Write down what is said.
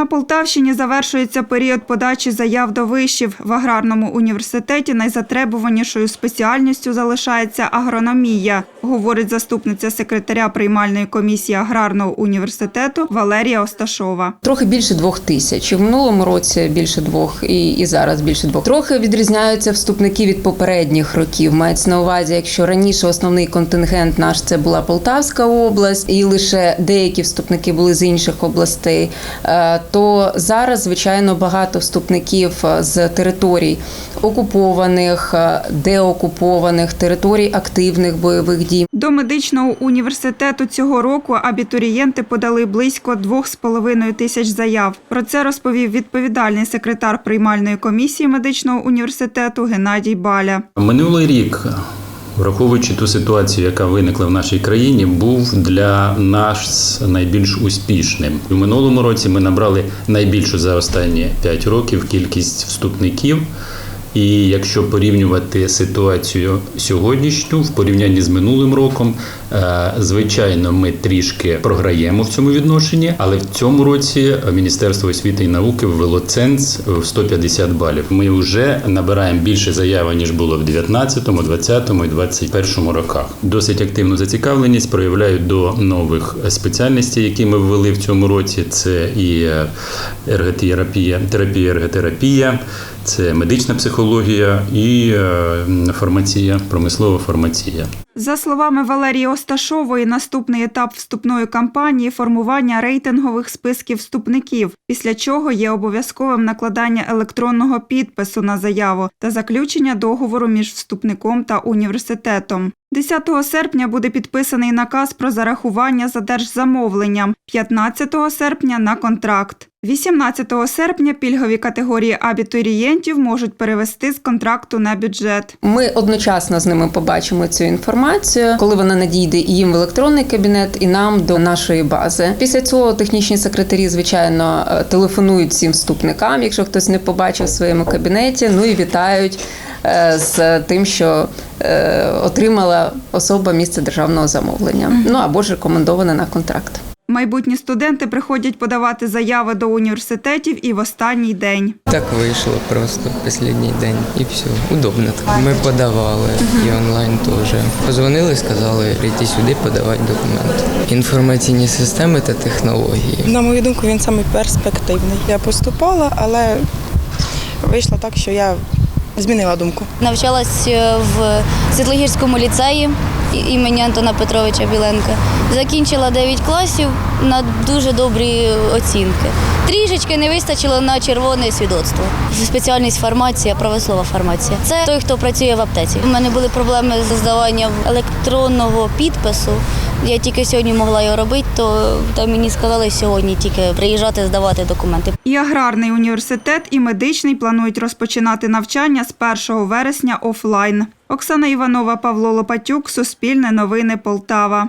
На Полтавщині завершується період подачі заяв до вишів. В аграрному університеті найзатребуванішою спеціальністю залишається агрономія, говорить заступниця секретаря приймальної комісії аграрного університету Валерія Осташова. Трохи більше двох тисяч. І в минулому році більше двох, і, і зараз більше двох. Трохи відрізняються вступники від попередніх років. Мається на увазі, якщо раніше основний контингент наш це була Полтавська область, і лише деякі вступники були з інших областей, е, то зараз, звичайно, багато вступників е, з територій окупованих, е, деокупованих, територій активних бойових дій. До медичного університету цього року абітурієнти подали близько 2,5 тисяч заяв. Про це розповів відповідальний секретар приймальної комісії медичного університету Геннадій Баля. Минулий рік, враховуючи ту ситуацію, яка виникла в нашій країні, був для нас найбільш успішним. У минулому році ми набрали найбільшу за останні 5 років кількість вступників. І якщо порівнювати ситуацію сьогоднішню в порівнянні з минулим роком, е, звичайно, ми трішки програємо в цьому відношенні, але в цьому році Міністерство освіти і науки ввело ценз в 150 балів. Ми вже набираємо більше заяви ніж було в 19, 20 і 21 роках. Досить активну зацікавленість проявляють до нових спеціальностей, які ми ввели в цьому році. Це і е, ерготерапія, терапія, ерготерапія, це медична психологія і е, фармація, промислова фармація. За словами Валерії Осташової, наступний етап вступної кампанії формування рейтингових списків вступників, після чого є обов'язковим накладання електронного підпису на заяву та заключення договору між вступником та університетом. 10 серпня буде підписаний наказ про зарахування за держзамовленням, 15 серпня на контракт. 18 серпня пільгові категорії абітурієнтів можуть перевести з контракту на бюджет. Ми одночасно з ними побачимо цю інформацію, коли вона надійде і їм в електронний кабінет, і нам до нашої бази. Після цього технічні секретарі, звичайно, е, телефонують всім вступникам, якщо хтось не побачив в своєму кабінеті. Ну і вітають е, з тим, що отримала особа місце державного замовлення. Ну або ж рекомендована на контракт. Майбутні студенти приходять подавати заяви до університетів і в останній день. Так вийшло просто останній день і все. Удобно так. Ми подавали і онлайн теж. Позвонили, сказали, прийти сюди, подавати документи. Інформаційні системи та технології. На мою думку, він саме перспективний. Я поступала, але вийшло так, що я змінила думку. Навчалась е, в Світлогірському ліцеї імені Антона Петровича Біленка. Закінчила 9 класів на дуже добрі оцінки. Трішечки не вистачило на червоне свідоцтво. Спеціальність фармація, правослова фармація. Це той, хто працює в аптеці. У мене були проблеми з здаванням електронного підпису. Я тільки сьогодні могла його робити, то та мені сказали сьогодні тільки приїжджати здавати документи. І аграрний університет, і медичний планують розпочинати навчання з 1 вересня офлайн. Оксана Іванова, Павло Лопатюк, Суспільне новини Полтава.